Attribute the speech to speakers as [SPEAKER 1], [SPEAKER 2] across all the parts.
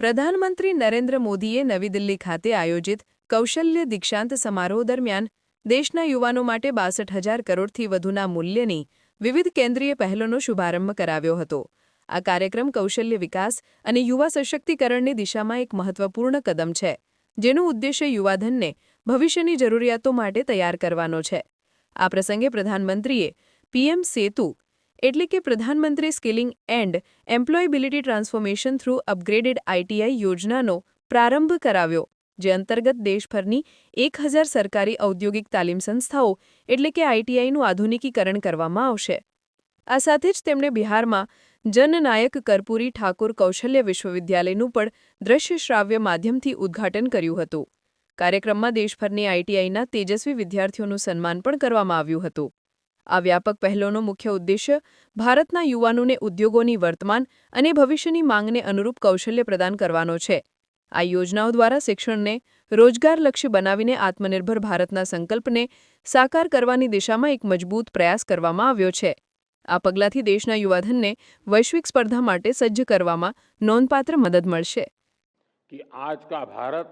[SPEAKER 1] પ્રધાનમંત્રી નરેન્દ્ર મોદીએ નવી દિલ્હી ખાતે આયોજિત કૌશલ્ય દીક્ષાંત સમારોહ દરમિયાન દેશના યુવાનો માટે બાસઠ હજાર કરોડથી વધુના મૂલ્યની વિવિધ કેન્દ્રીય પહેલોનો શુભારંભ કરાવ્યો હતો. આ કાર્યક્રમ કૌશલ્ય વિકાસ અને યુવા સશક્તિકરણની દિશામાં એક મહત્વપૂર્ણ કદમ છે, જેનો ઉદ્દેશ્ય યુવાધનને ભવિષ્યની જરૂરિયાતો માટે તૈયાર કરવાનો છે. આ પ્રસંગે પ્રધાનમંત્રીએ પીએમ સેતુ એટલે કે પ્રધાનમંત્રી skilling and employability transformation through upgraded ITI યોજનાનો પ્રારંભ કરાવ્યો, જે અંતર્ગત દેશભરની એક હજાર સરકારી ઔદ્યોગિક તાલીમ સંસ્થાઓ એટલે કે આઈટીઆઈનું આધુનિકીકરણ કરવામાં આવશે. આ સાથે જ તેમણે બિહારમાં જનનાયક કર્પૂરી ઠાકુર કૌશલ્ય વિશ્વવિદ્યાલયનું પણ દ્રશ્ય શ્રાવ્ય માધ્યમથી ઉદ્ઘાટન કર્યું હતું. કાર્યક્રમમાં દેશભરની આઈટીઆઈના તેજસ્વી વિદ્યાર્થીઓનું સન્માન પણ કરવામાં આવ્યું હતું. આ વ્યાપક પહેલોનો મુખ્ય ઉદ્દેશ્ય ભારતના યુવાનોને ઉદ્યોગોની વર્તમાન અને ભવિષ્યની માંગને અનુરૂપ કૌશલ્ય પ્રદાન કરવાનો છે આ યોજનાઓ દ્વારા શિક્ષણને રોજગારલક્ષી બનાવીને આત્મનિર્ભર ભારતના સંકલ્પને સાકાર કરવાની દિશામાં એક મજબૂત પ્રયાસ કરવામાં આવ્યો છે આ પગલાંથી દેશના યુવાધનને વૈશ્વિક સ્પર્ધા માટે સજ્જ કરવામાં નોંધપાત્ર મદદ મળશે
[SPEAKER 2] कि आज का भारत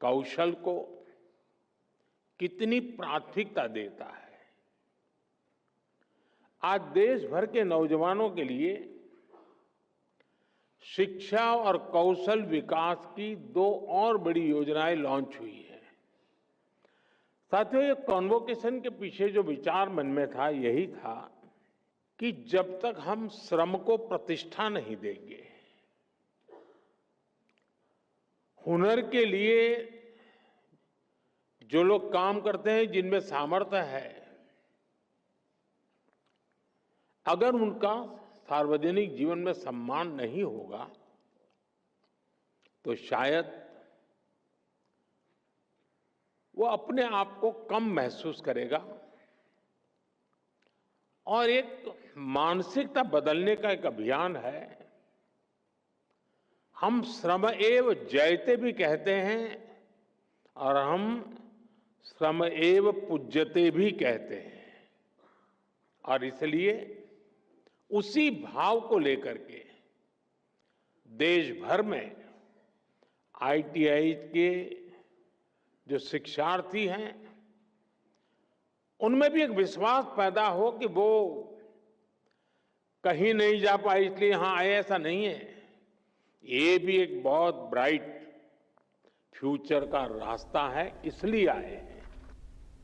[SPEAKER 2] कौशल को कितनी प्राथमिकता देता है आज देश भर के नौजवानों के लिए शिक्षा और कौशल विकास की दो और बड़ी योजनाएँ लॉन्च हुई है। साथियों, ये कॉन्वोकेशन के पीछे जो विचार मन में था, यही था कि जब तक हम श्रम को प्रतिष्ठा नहीं देंगे, हुनर के लिए जो लोग काम करते हैं, जिनमें सामर्थ्य है अगर उनका सार्वजनिक जीवन में सम्मान नहीं होगा तो शायद वो अपने आप को कम महसूस करेगा। और एक मानसिकता बदलने का एक अभियान है। हम श्रम एव जयते भी कहते हैं और हम श्रम एव पूज्यते भी कहते हैं। और इसलिए उसी भाव को लेकर के देश भर में आईटीआई के जो शिक्षार्थी हैं, उनमें भी एक विश्वास पैदा हो कि वो कहीं नहीं जा पाए, इसलिए यहाँ आए, ऐसा नहीं है। ये भी एक बहुत ब्राइट फ्यूचर का रास्ता है, इसलिए आए हैं।